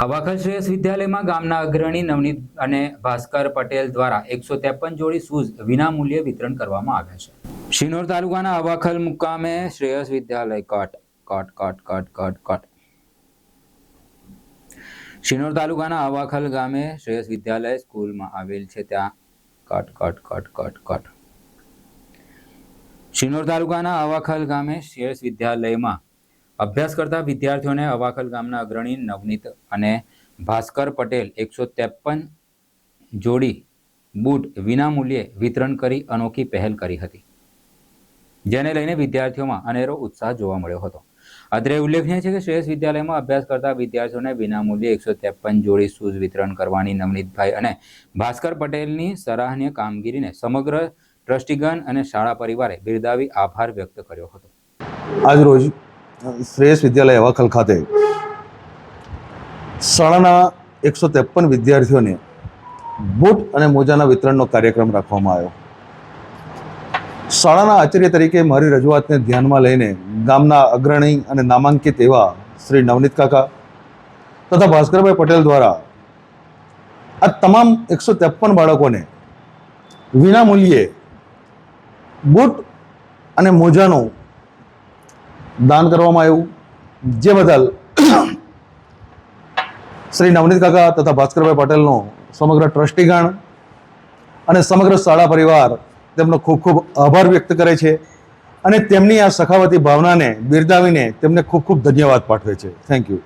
હવાખલ શ્રેયસ વિદ્યાલયમાં ગામના અગ્રણી નવનીત અને ભાસ્કર પટેલ દ્વારા એકસો ત્રેપન જોડી શૂઝ વિનામૂલ્યે વિતરણ કરવામાં આવ્યા છે. શિનોર તાલુકાના અવાખલ મુકામે શ્રેયસ વિદ્યાલય cut cut cut cut cut cut. Shinor તાલુકાના અવાખલ ગામે શ્રેયસ વિદ્યાલય સ્કૂલમાં આવેલ છે. ત્યાં cut cut cut cut cut. Shinor તાલુકાના અવાખલ ગામે શ્રેયસ વિદ્યાલયમાં અભ્યાસ કરતા વિદ્યાર્થીઓને અવાખલ ગામના અગ્રણી નવનીત અને ભાસ્કર પટેલ એકસો ત્રેપન જોડી બૂટ વિનામૂલ્યે વિતરણ કરી અનોખી પહેલ કરી હતી. જેને લઈને વિદ્યાર્થીઓમાં અનેરો ઉત્સાહ જોવા મળ્યો હતો. અત્રે ઉલ્લેખનીય છે કે શ્રેષ્ઠ વિદ્યાલયમાં અભ્યાસ કરતા વિદ્યાર્થીઓને વિનામૂલ્યે એકસો ત્રેપન જોડી શૂઝ વિતરણ કરવાની નવનીતભાઈ અને ભાસ્કર પટેલની સરાહનીય કામગીરીને સમગ્ર ટ્રસ્ટીગણ અને શાળા પરિવારે બિરદાવી આભાર વ્યક્ત કર્યો હતો. આજ રોજ શ્રેયસ વિદ્યાલય હવાખલ ખાતે શાળાના એકસો ત્રેપન વિદ્યાર્થીઓને બૂટ અને મોજાના વિતરણનો કાર્યક્રમ રાખવામાં આવ્યો. શાળાના આચાર્ય તરીકે મારી રજૂઆતને ધ્યાનમાં લઈને ગામના અગ્રણી અને નામાંકિત એવા શ્રી નવનીત કાકા તથા ભાસ્કરભાઈ પટેલ દ્વારા આ તમામ એકસો ત્રેપન બાળકોને વિનામૂલ્યે બૂટ અને મોજાનું દાન કરવામાં આવ્યું. જે બદલ શ્રી નવનીત કાકા તથા ભાસ્કરભાઈ પટેલનો સમગ્ર ટ્રસ્ટીગણ અને સમગ્ર શાળા પરિવાર તેમનો ખૂબ ખૂબ આભાર વ્યક્ત કરે છે અને તેમની આ સખાવતી ભાવનાને બિરદાવીને તેમને ખૂબ ખૂબ ધન્યવાદ પાઠવે છે. Thank you